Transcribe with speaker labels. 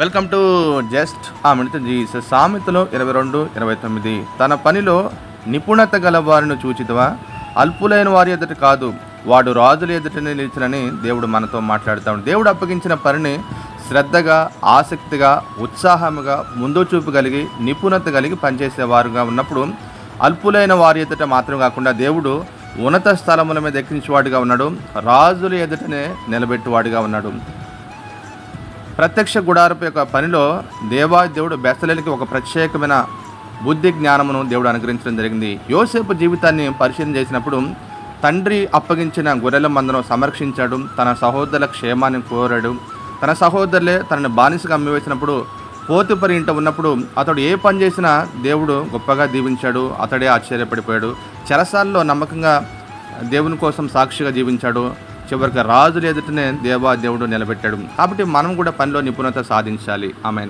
Speaker 1: Welcome to just ఆ మిడత Jesus సామెతలో ఇరవై రెండు ఇరవై తొమ్మిది. తన పనిలో నిపుణత గల వారిని చూచితవా? అల్పులైన వారి ఎదుట కాదు వాడు రాజుల ఎదుటనే నిలిచినని దేవుడు మనతో మాట్లాడుతాడు దేవుడు అప్పగించిన పనిని శ్రద్ధగా ఆసక్తిగా ఉత్సాహముగా ముందు చూపు కలిగి నిపుణత కలిగి పనిచేసేవారుగా ఉన్నప్పుడు అల్పులైన వారి ఎదుట మాత్రం కాకుండా దేవుడు ఉన్నత స్థలముల మీద ఎక్కించేవాడుగా ఉన్నాడు. రాజుల ఎదుటనే నిలబెట్టువాడుగా ఉన్నాడు. ప్రత్యక్ష గుడారపు యొక్క పనిలో దేవా దేవుడు ఒక ప్రత్యేకమైన బుద్ధి జ్ఞానమును దేవుడు అనుగ్రహించడం జరిగింది. యోసేపు జీవితాన్ని పరిశీలన చేసినప్పుడు తండ్రి అప్పగించిన గొర్రెల మందను సంరక్షించాడు. తన సహోదరుల క్షేమాన్ని కోరాడు. తన సహోదరులే తనని బానిసగా అమ్మివేసినప్పుడు పోతుపరి ఇంట ఉన్నప్పుడు అతడు ఏ పని చేసినా దేవుడు గొప్పగా దీవించాడు. అతడే ఆశ్చర్యపడిపోయాడు. చెరసాల్లో నమ్మకంగా దేవుని కోసం సాక్షిగా జీవించాడు. చివరికి రాజులు ఎదుటనే దేవా దేవుడు నిలబెట్టాడు. కాబట్టి మనం కూడా పనిలో నిపుణత సాధించాలి. ఆమె